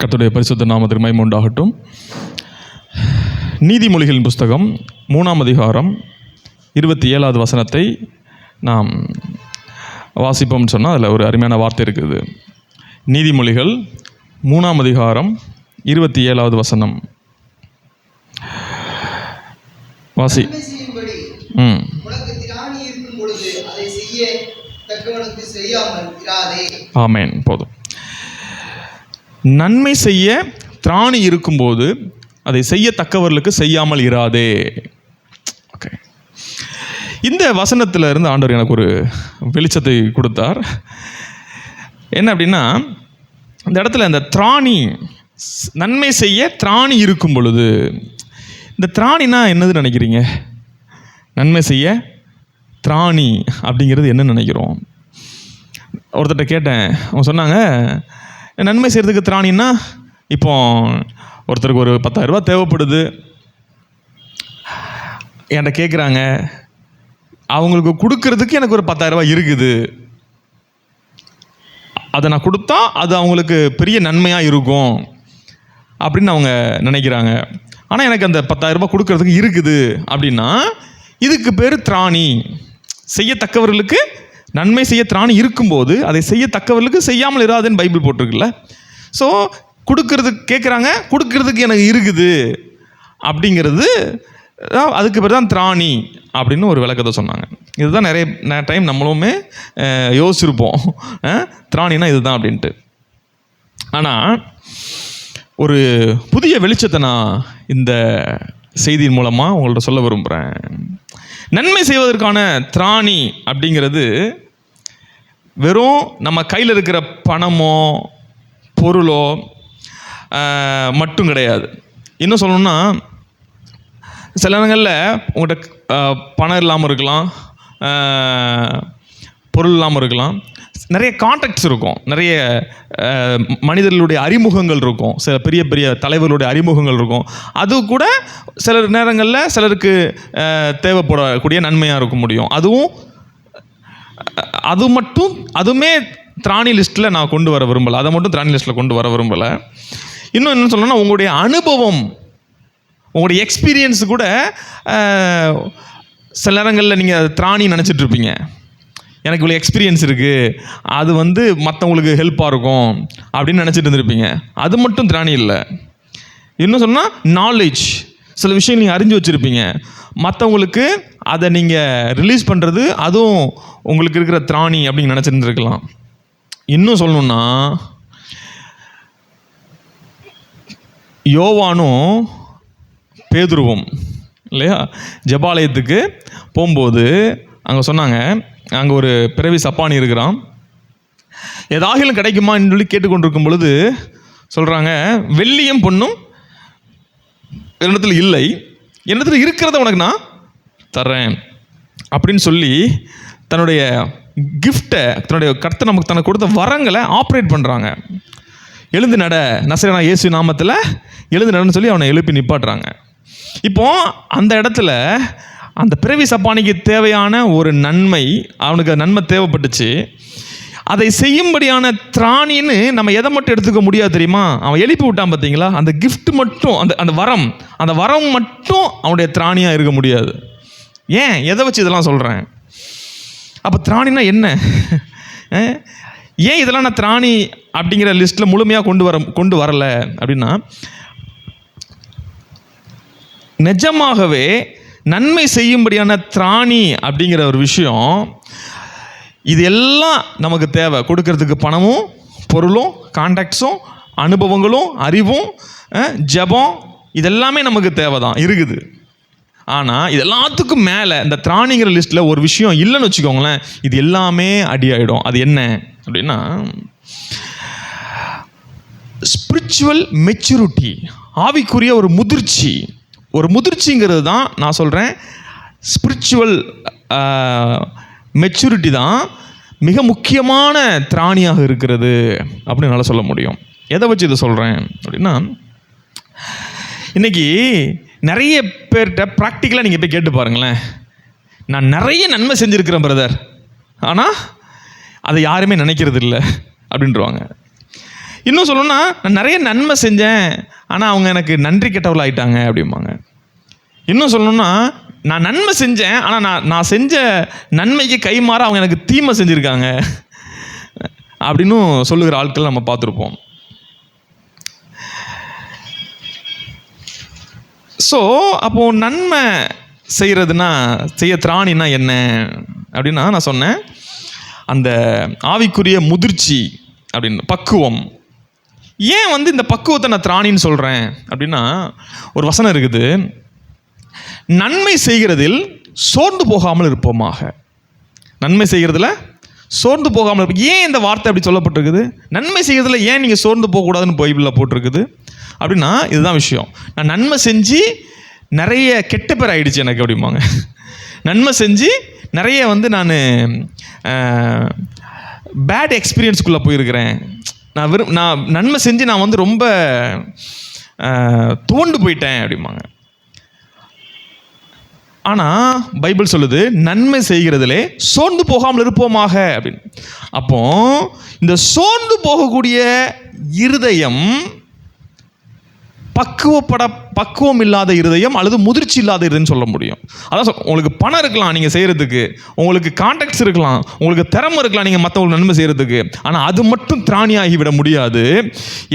கர்த்தருடைய பரிசுத்த நாமத்திற்கு மகிமை உண்டாகட்டும். நீதிமொழிகளின் புஸ்தகம் மூணாம் அதிகாரம் இருபத்தி ஏழாவது வசனத்தை நாம் வாசிப்போம்னு சொன்னால் அதில் ஒரு அருமையான வார்த்தை இருக்குது. நீதிமொழிகள் மூணாம் அதிகாரம் இருபத்தி ஏழாவது வசனம். வாசி. ம். உனக்கு திராணி இருக்கும் பொழுது அதை செய்ய தக்கவனுக்கு செய்யாமல் இராதே ஆமேன் போதும் நன்மை செய்ய திராணி இருக்கும்போது அதை செய்யத்தக்கவர்களுக்கு செய்யாமல் இராதே. ஓகே இந்த வசனத்தில் இருந்து ஆண்டவர் எனக்கு ஒரு வெளிச்சத்தை கொடுத்தார். என்ன அப்படின்னா இந்த இடத்துல இந்த திராணி நன்மை செய்ய திராணி இருக்கும் பொழுது இந்த திராணினா என்னது நினைக்கிறீங்க? நன்மை செய்ய திராணி அப்படிங்கிறது என்ன நினைக்கிறோம்? ஒருத்தர்கிட்ட கேட்டேன். அவங்க சொன்னாங்க நன்மை செய்கிறதுக்கு திராணின்னா இப்போ ஒருத்தருக்கு ஒரு பத்தாயிரரூபா தேவைப்படுது. என்கிட்ட கேட்குறாங்க அவங்களுக்கு கொடுக்கறதுக்கு எனக்கு ஒரு பத்தாயிரரூபா இருக்குது. அதை நான் கொடுத்தா அது அவங்களுக்கு பெரிய நன்மையாக இருக்கும் அப்படின்னு அவங்க நினைக்கிறாங்க. ஆனால் எனக்கு அந்த பத்தாயிரரூபா கொடுக்கறதுக்கு இருக்குது அப்படின்னா இதுக்கு பேர் திராணி. செய்யத்தக்கவர்களுக்கு நன்மை செய்ய திராணி இருக்கும்போது அதை செய்யத்தக்கவர்களுக்கு செய்யாமல் இராதுன்னு பைபிள் போட்டிருக்குல்ல? ஸோ கொடுக்கறதுக்கு கேட்குறாங்க கொடுக்கறதுக்கு எனக்கு இருக்குது. அப்படிங்கிறது அதுக்கு பேர் தான் திராணி அப்படின்னு ஒரு விளக்கத்தை சொன்னாங்க. இதுதான் நிறைய டைம் நம்மளுமே யோசிச்சிருப்போம். திராணினா இதுதான் அப்படின்ட்டு. ஆனால் ஒரு புதிய வெளிச்சத்தை நான் இந்த செய்தியின் மூலமாக உங்கள்கிட்ட சொல்ல விரும்புகிறேன் நன்மை செய்வதற்கான திராணி அப்படிங்கிறது வெறும் நம்ம கையில் இருக்கிற பணமோ பொருளோ மட்டும் கிடையாது. இன்னும் சொல்லணும்னா சில நேரங்களில் உங்கள்கிட்ட பணம் இல்லாமல் இருக்கலாம் பொருள் இல்லாமல் இருக்கலாம். நிறைய கான்டாக்ட்ஸ் இருக்கும். நிறைய மனிதர்களுடைய அறிமுகங்கள் இருக்கும். சில பெரிய பெரிய தலைவர்களுடைய அறிமுகங்கள் இருக்கும். அது கூட சில நேரங்களில் சிலருக்கு தேவைப்படக்கூடிய நன்மையாக இருக்க முடியும். அதுவும் அது மட்டும் அதுவுமே திராணி லிஸ்ட்டில் நான் கொண்டு வர விரும்பலை. அதை மட்டும் திராணி லிஸ்ட்டில் கொண்டு வர விரும்பலை. இன்னும் என்ன சொல்லணும்னா உங்களுடைய அனுபவம் உங்களுடைய எக்ஸ்பீரியன்ஸ் கூட சில நேரங்களில் நீங்கள் திராணி நினச்சிட்டு இருப்பீங்க. எனக்கு இவ்வளோ எக்ஸ்பீரியன்ஸ் இருக்குது அது வந்து மற்றவங்களுக்கு ஹெல்ப்பாக இருக்கும் அப்படின்னு நினச்சிட்டு இருந்திருப்பீங்க. அது மட்டும் திராணி இல்லை. இன்னும் சொன்னால் நாலேஜ் சில விஷயம் நீங்கள் அறிஞ்சு வச்சுருப்பீங்க. மற்றவங்களுக்கு அதை நீங்கள் ரிலீஸ் பண்ணுறது அதுவும் உங்களுக்கு இருக்கிற திராணி அப்படின்னு நினச்சிருந்துருக்கலாம். இன்னும் சொல்லணுன்னா யோவானும் பேதுருவும் இல்லையா? ஜபாலயத்துக்கு போகும்போது அங்கே சொன்னாங்க அங்கே ஒரு பிறவி சப்பானி இருக்கிறான். ஏதாகிலும் கிடைக்குமா என்று சொல்லி கேட்டுக்கொண்டிருக்கும் பொழுது சொல்கிறாங்க வெள்ளியும் பொண்ணும் என்னிடத்தில் இல்லை. என்னிடத்தில் இருக்கிறத உனக்கு நான் தர்றேன். அப்படின்னு சொல்லி தன்னுடைய கிஃப்டை தன்னுடைய கருத்தை நமக்கு தனக்கு கொடுத்த வரங்களை ஆப்ரேட் பண்ணுறாங்க எழுந்து நட நசரனா இயேசு நாமத்தில் எழுந்து நடன்னு சொல்லி அவனை எழுப்பி நிப்பாட்டுறாங்க. இப்போ அந்த இடத்துல அந்த பிறவி சப்பானிக்கு தேவையான ஒரு நன்மை அவனுக்கு நன்மை தேவைப்பட்டுச்சு. அதை செய்யும்படியான திராணின்னு நம்ம எதை மட்டும் எடுத்துக்க முடியாது தெரியுமா? அவன் எழுப்பி விட்டான் பார்த்தீங்களா? அந்த கிஃப்ட் மட்டும் அந்த அந்த வரம் அந்த வரம் மட்டும் அவனுடைய திராணியாக இருக்க முடியாது. ஏன்? எதை வச்சு இதெல்லாம் சொல்கிறேன் அப்போ திராணினா என்ன? ஏன் இதெல்லாம் நான் திராணி அப்படிங்கிற லிஸ்ட்டில் முழுமையாக கொண்டு வர கொண்டு வரல அப்படின்னா நிஜமாகவே நன்மை செய்யும்படியான திராணி அப்படிங்கிற ஒரு விஷயம் இது எல்லாம் நமக்கு தேவை. கொடுக்கறதுக்கு பணமும் பொருளும் கான்டாக்ட்ஸும் அனுபவங்களும் அறிவும் ஜபம் ஜெபம் இதெல்லாமே நமக்கு தேவை தான் இருக்குது. ஆனால் இது எல்லாத்துக்கும் மேலே இந்த திராணிங்கிற லிஸ்ட்டில் ஒரு விஷயம் இல்லைன்னு வச்சுக்கோங்களேன் இது எல்லாமே அடி ஆகிடும் அது என்ன அப்படின்னா ஸ்பிரிச்சுவல் மெச்சூரிட்டி ஆவிக்குரிய ஒரு முதிர்ச்சி. ஒரு முதிர்ச்சிங்கிறது தான் நான் சொல்கிறேன் ஸ்பிரிச்சுவல் மெச்சூரிட்டி தான் மிக முக்கியமான திராணியாக இருக்கிறது அப்படின்னு என்னால் சொல்ல முடியும். எதை வச்சு இதை சொல்கிறேன் அப்படின்னா இன்னைக்கு நிறைய பேர்கிட்ட ப்ராக்டிக்கலாக நீங்கள் போய் கேட்டு பாருங்களேன். நான் நிறைய நன்மை செஞ்சுருக்கிறேன் பிரதர் ஆனால் அதை யாருமே நினைக்கிறது இல்லை அப்படின்றவாங்க. இன்னும் சொல்லணும்னா நான் நிறைய நன்மை செஞ்சேன். ஆனால் அவங்க எனக்கு நன்றி கெட்டவள் ஆயிட்டாங்க அப்படிம்பாங்க. இன்னும் சொல்லணும்னா நான் நன்மை செஞ்சேன் ஆனால் நான் நான் செஞ்ச நன்மைக்கு கைமாற அவங்க எனக்கு தீமை செஞ்சுருக்காங்க. அப்படின்னும் சொல்லுகிற ஆட்கள் நம்ம பார்த்துருப்போம். ஸோ அப்போ நன்மை செய்கிறதுனா செய்ய திராணினா என்ன? அப்படின்னா நான் சொன்னேன் அந்த ஆவிக்குரிய முதிர்ச்சி அப்படின்னு பக்குவம். ஏன் வந்து இந்த பக்குவத்தை நான் திராணின்னு சொல்கிறேன் அப்படின்னா ஒரு வசனம் இருக்குது. நன்மை செய்கிறதில் சோர்ந்து போகாமல் இருப்போமாக. நன்மை செய்கிறதுல சோர்ந்து போகாமல் இருப்போம். ஏன் இந்த வார்த்தை அப்படி சொல்லப்பட்டிருக்குது? நன்மை செய்கிறதுல ஏன் நீங்கள் சோர்ந்து போகக்கூடாதுன்னு பைபிளில் போட்டிருக்குது? அப்படின்னா இதுதான் விஷயம். நான் நன்மை செஞ்சு நிறைய கெட்ட பேர் ஆயிடுச்சு எனக்கு அப்படிம்பாங்க. நன்மை செஞ்சு நிறைய வந்து நான் பேட் எக்ஸ்பீரியன்ஸ்குள்ளே போயிருக்கிறேன். நான் விரும் நான் நன்மை செஞ்சு நான் வந்து ரொம்ப தோண்டு போயிட்டேன் அப்படிம்பாங்க. ஆனால் பைபிள் சொல்லுது நன்மை செய்கிறதுலே சோர்ந்து போகாமல் இருப்போமாக அப்படின்னு. அப்போ இந்த சோர்ந்து போகக்கூடிய இருதயம் பக்குவப்பட பக்குவம் இல்லாத இருதயம் அல்லது முதிர்ச்சி இல்லாத இருதயம் சொல்ல முடியும். அதான் உங்களுக்கு பணம் இருக்கலாம் நீங்கள் செய்கிறதுக்கு உங்களுக்கு கான்டாக்ட்ஸ் இருக்கலாம் உங்களுக்கு திறமை இருக்கலாம் நீங்கள் மற்றவங்களுக்கு நன்மை செய்கிறதுக்கு ஆனால் அது மட்டும் திராணியாகிவிட முடியாது.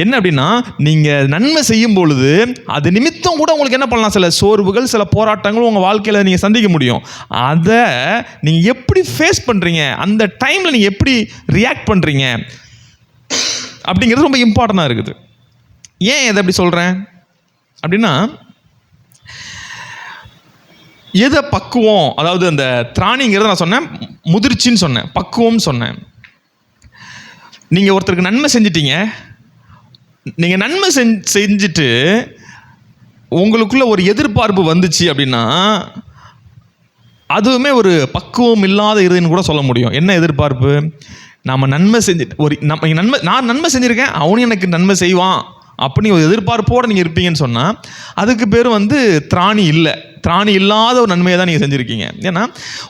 என்ன அப்படின்னா நீங்கள் நன்மை செய்யும் பொழுது அது நிமித்தம் கூட உங்களுக்கு என்ன பண்ணலாம்? சில சோர்வுகள் சில போராட்டங்கள் உங்கள் வாழ்க்கையில் நீங்கள் சந்திக்க முடியும். அதை நீங்கள் எப்படி ஃபேஸ் பண்ணுறீங்க அந்த டைமில் நீங்கள் எப்படி ரியாக்ட் பண்ணுறீங்க அப்படிங்கிறது ரொம்ப இம்பார்ட்டண்ட்டாக இருக்குது. ஏன் இதை அப்படி சொல்கிறேன் அப்படின்னா எதை பக்குவம்? அதாவது அந்த திராணிங்கிறத நான் சொன்னேன் முதிர்ச்சின்னு சொன்னேன் பக்குவம்னு சொன்னேன். நீங்கள் ஒருத்தருக்கு நன்மை செஞ்சிட்டீங்க. நீங்கள் நன்மை செஞ் செஞ்சுட்டு உங்களுக்குள்ள ஒரு எதிர்பார்ப்பு வந்துச்சு அப்படின்னா அதுவுமே ஒரு பக்குவம் இல்லாத இருதுன்னு கூட சொல்ல முடியும். என்ன எதிர்பார்ப்பு? நம்ம நன்மை செஞ்சு ஒரு நம்ம நன்மை நான் நன்மை செஞ்சுருக்கேன் அவனும் எனக்கு நன்மை செய்வான். அப்படி ஒரு எதிர்பார்ப்போடு நீங்கள் இருப்பீங்கன்னு சொன்னால் அதுக்கு பேர் வந்து திராணி இல்லை. திராணி இல்லாத ஒரு நன்மையை தான் நீங்கள் செஞ்சுருக்கீங்க. ஏன்னா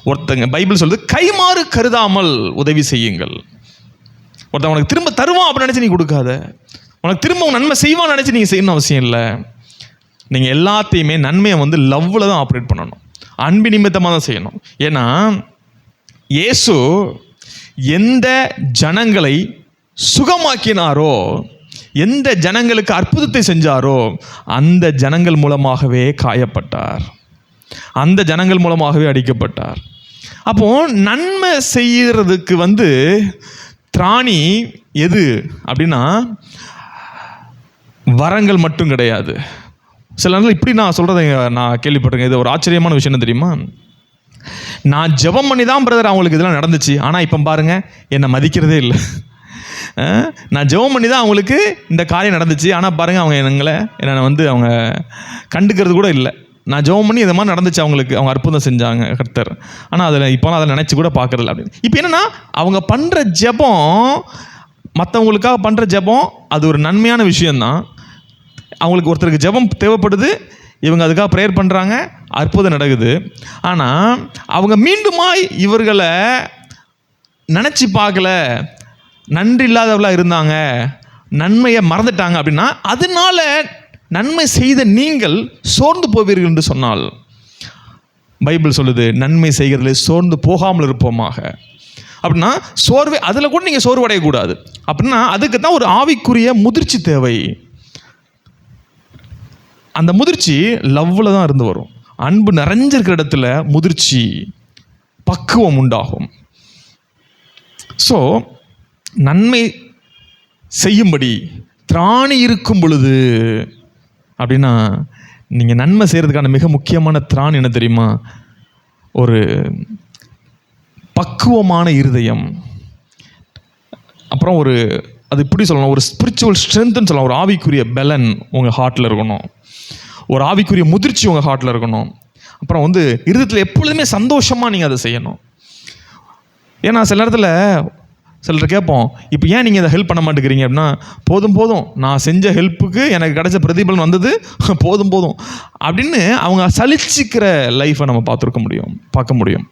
ஒருத்தங்க பைபிள் சொல்லுது கைமாறு கருதாமல் உதவி செய்யுங்கள். ஒருத்தன் உனக்கு திரும்ப தருவான் அப்படின்னு நினச்சி நீ கொடுக்காத. உனக்கு திரும்ப உன் நன்மை செய்வான்னு நினச்சி நீங்கள் செய்யணும் அவசியம் இல்லை. நீங்கள் எல்லாத்தையுமே நன்மையை வந்து லவ்வில் தான் ஆப்ரேட் பண்ணணும். அன்பு நிமித்தமாக தான் செய்யணும். ஏன்னா இயேசு எந்த ஜனங்களை சுகமாக்கினாரோ எந்த ஜனங்களுக்கு அற்புதத்தை செஞ்சாரோ அந்த ஜனங்கள் மூலமாகவே காயப்பட்டார். அந்த ஜனங்கள் மூலமாகவே அடிக்கப்பட்டார். அப்போ நன்மை செய்கிறதுக்கு வந்து திராணி எது அப்படின்னா வரங்கள் மட்டும் கிடையாது. சில நேரத்தில் இப்படி நான் சொல்கிறத நான் கேள்விப்பட்டிருக்கேன். இது ஒரு ஆச்சரியமான விஷயம் தெரியுமா? நான் ஜெபம் பண்ணி தான் பிரதர் அவங்களுக்கு இதெல்லாம் நடந்துச்சு. ஆனால் இப்போ பாருங்கள் என்னை மதிக்கிறதே இல்லை. நான் ஜெபம் பண்ணி தான் அவங்களுக்கு இந்த காரியம் நடந்துச்சு. ஆனால் பாருங்கள் அவங்க எங்களை என்னை வந்து அவங்க கண்டுக்கிறது கூட இல்லை. நான் ஜெபம் பண்ணி இது மாதிரி நடந்துச்சு அவங்களுக்கு. அவங்க அற்புதம் செஞ்சாங்க கர்த்தர். ஆனால் அதில் இப்போலாம் அதை நினச்சி கூட பார்க்கறதில்ல அப்படின்னு. இப்போ என்னென்னா அவங்க பண்ணுற ஜெபம் மற்றவங்களுக்காக பண்ணுற ஜெபம் அது ஒரு நன்மையான விஷயந்தான் அவங்களுக்கு ஒருத்தருக்கு ஜெபம் தேவைப்படுது இவங்க அதுக்காக ப்ரேயர் பண்ணுறாங்க அற்புதம் நடக்குது. ஆனால் அவங்க மீண்டுமாய் இவர்களை நினச்சி பார்க்கல. நன்றி இல்லாதவர்களாக இருந்தாங்க நன்மையை மறந்துட்டாங்க அப்படின்னா அதனால நன்மை செய்த நீங்கள் சோர்ந்து போவீர்கள் என்று சொன்னால் பைபிள் சொல்லுது நன்மை செய்கிறதுல சோர்ந்து போகாமல் இருப்போமாக. அப்படின்னா சோர்வு அதில் கூட நீங்கள் சோர்வு அடையக்கூடாது அப்படின்னா அதுக்கு தான் ஒரு ஆவிக்குரிய முதிர்ச்சி தேவை. அந்த முதிர்ச்சி லவ்வில் தான் இருந்து வரும். அன்பு நிறைஞ்சிருக்கிற இடத்துல முதிர்ச்சி பக்குவம் உண்டாகும். ஸோ நன்மை செய்யும்படி திராணி இருக்கும் பொழுது அப்படின்னா நீங்கள் நன்மை செய்கிறதுக்கான மிக முக்கியமான திராணி என்ன தெரியுமா? ஒரு பக்குவமான இருதயம். அப்புறம் ஒரு அது இப்படி சொல்லணும்? ஒரு ஸ்பிரிச்சுவல் ஸ்ட்ரென்த்னு சொல்லலாம். ஒரு ஆவிக்குரிய பலன் உங்கள் ஹார்ட்டில் இருக்கணும். ஒரு ஆவிக்குரிய முதிர்ச்சி உங்கள் ஹார்ட்டில் இருக்கணும். அப்புறம் வந்து இருதயத்தில் எப்பொழுதுமே சந்தோஷமாக நீங்கள் அதை செய்யணும். ஏன்னா சில நேரத்தில் சிலர் கேட்போம் இப்போ ஏன் நீங்கள் இதை ஹெல்ப் பண்ண மாட்டேங்கிறீங்க? அப்படின்னா போதும் போதும். நான் செஞ்ச ஹெல்ப்புக்கு எனக்கு கிடைச்ச பிரதிபலன் வந்தது போதும் போதும். அப்படின்னு அவங்க சலிச்சிக்கிற லைஃப்பை நம்ம பார்த்துருக்க முடியும் பார்க்க முடியும்.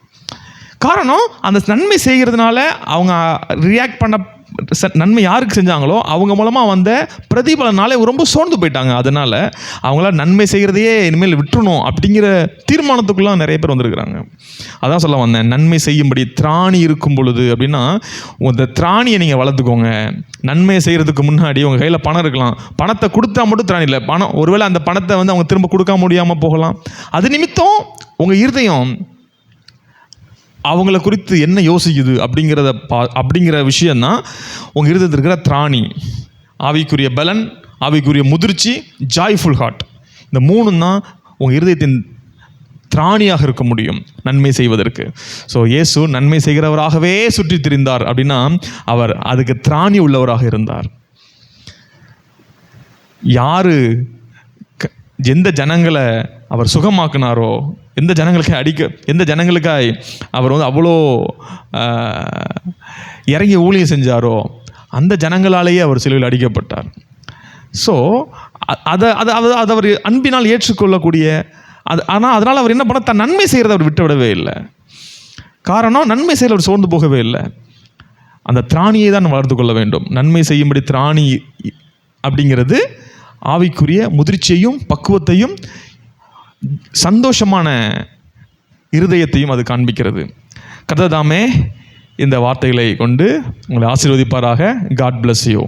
காரணம் அந்த நன்மை செய்கிறதுனால அவங்க ரியாக்ட் பண்ண நன்மை யாருக்கு செஞ்சாங்களோ அவங்க மூலமாக வந்த பிரதிபலனாலே ரொம்ப சோர்ந்து போயிட்டாங்க. அதனால் அவங்களாம் நன்மை செய்கிறதையே இனிமேல் விட்டுணும் அப்படிங்கிற தீர்மானத்துக்குலாம் நிறைய பேர் வந்திருக்கிறாங்க. அதான் சொல்ல வந்தேன். நன்மை செய்யும்படி திராணி இருக்கும் பொழுது அப்படின்னா இந்த திராணியை நீங்கள் வளர்த்துக்கோங்க. நன்மை செய்கிறதுக்கு முன்னாடி உங்கள் கையில் பணம் இருக்கலாம். பணத்தை கொடுத்தா மட்டும் திராணி இல்லை. பணம் ஒருவேளை அந்த பணத்தை வந்து அவங்க திரும்ப கொடுக்க முடியாமல் போகலாம். அது நிமித்தம் உங்கள் இருதயம் அவங்கள குறித்து என்ன யோசிக்குது அப்படிங்கிறத பா அப்படிங்கிற விஷயந்தான் உங்கள் இருதயத்தில் இருக்கிற திராணி ஆவிக்குரிய பலன் ஆவிக்குரிய முதிர்ச்சி ஜாய்ஃபுல் ஹார்ட் இந்த மூணும் தான் உங்கள் இருதயத்தின் திராணியாக இருக்க முடியும் நன்மை செய்வதற்கு. ஸோ இயேசு நன்மை செய்கிறவராகவே சுற்றி திரிந்தார் அப்படின்னா அவர் அதுக்கு திராணி உள்ளவராக இருந்தார். யாரு க- எந்த ஜனங்களை அவர் சுகமாக்குனாரோ எந்த ஜனங்களுக்கு அடிக்க எந்த ஜனங்களுக்காய் அவர் வந்து அவ்வளோ இறங்கி ஊழியம் செஞ்சாரோ அந்த ஜனங்களாலேயே அவர் சிலுவையில் அடிக்கப்பட்டார். ஸோ அதை அதை அதை அதை அவர் அன்பினால் ஏற்றுக்கொள்ளக்கூடிய அது ஆனால் அதனால் அவர் என்ன பண்ண தன் நன்மை செய்கிறத அவர் விட்டு விடவே இல்லை. காரணம் நன்மை செய்கிற அவர் சோர்ந்து போகவே இல்லை. அந்த திராணியை தான் வளர்த்து கொள்ள வேண்டும். நன்மை செய்யும்படி திராணி அப்படிங்கிறது ஆவிக்குரிய முதிர்ச்சியையும் பக்குவத்தையும் சந்தோஷமான இருதயத்தையும் அது காண்பிக்கிறது. கதை தாமே இந்த வார்த்தைகளை கொண்டு உங்களை ஆசீர்வதிப்பாராக. God bless you